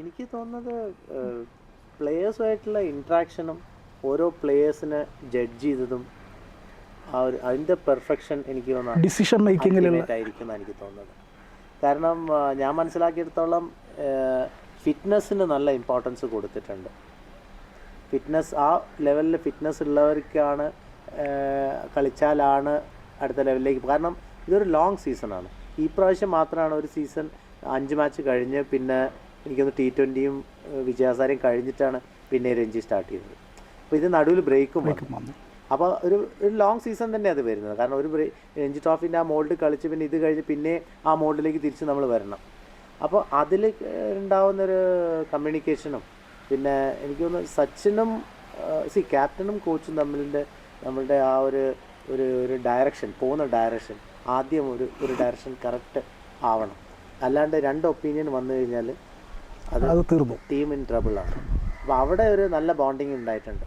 എനിക്ക് തോന്നുന്നത് പ്ലേയേഴ്സുമായിട്ടുള്ള ഇൻട്രാക്ഷനും ഓരോ പ്ലേയേഴ്സിനെ ജഡ്ജ് ചെയ്തതും ആ ഒരു അതിന്റെ പെർഫെക്ഷൻ എനിക്ക് തോന്നുന്നു ഡിസിഷൻ മേക്കിങ്ങിലുള്ള ആയിരിക്കും എന്നാണ് എനിക്ക് തോന്നുന്നത്. കാരണം ഞാൻ മനസ്സിലാക്കിയെടുത്തോളം ഫിറ്റ്നസ്സിന് നല്ല ഇമ്പോർട്ടൻസ് കൊടുത്തിട്ടുണ്ട്. ഫിറ്റ്നസ് ആ ലെവലിൽ ഫിറ്റ്നസ് ഉള്ളവർക്കാണ് കളിച്ചാലാണ് അടുത്ത ലെവലിലേക്ക് കാരണം ഇതൊരു ലോങ് സീസണാണ് ഈ പ്രാവശ്യം മാത്രമാണ് ഒരു സീസൺ അഞ്ച് മാച്ച് കഴിഞ്ഞ് പിന്നെ എനിക്കൊന്ന് ടി ട്വന്റിയും വിജയാസാരയും കഴിഞ്ഞിട്ടാണ് പിന്നെ രഞ്ജി സ്റ്റാർട്ട് ചെയ്തത്. അപ്പോൾ ഇത് നടുവിൽ ബ്രേക്കും വന്നു. അപ്പോൾ ഒരു ഒരു ലോങ് സീസൺ തന്നെ അത് വരുന്നത്. കാരണം ഒരു ബ്രേ- രഞ്ജി ട്രോഫിന്റെ ആ മോൾഡ് കളിച്ച് പിന്നെ ഇത് കഴിഞ്ഞ് പിന്നെ ആ മോൾഡിലേക്ക് തിരിച്ച് നമ്മൾ വരണം. അപ്പോൾ അതിൽ ഉണ്ടാവുന്നൊരു കമ്മ്യൂണിക്കേഷനും പിന്നെ എനിക്ക് തോന്നുന്നു സച്ചിനും സി ക്യാപ്റ്റനും കോച്ചും തമ്മിലിന്റെ നമ്മളുടെ ആ ഒരു ഒരു ഒരു ഡയറക്ഷൻ പോകുന്ന ഡയറക്ഷൻ ആദ്യം ഒരു ഒരു ഡയറക്ഷൻ കറക്റ്റ് ആവണം. അല്ലാണ്ട് രണ്ട് ഒപ്പീനിയൻ വന്നു കഴിഞ്ഞാൽ അത് തീർന്നു. ടീം ഇൻ ട്രബിളാണ് അപ്പോൾ അവിടെ ഒരു നല്ല ബോണ്ടിങ് ഉണ്ടായിട്ടുണ്ട്.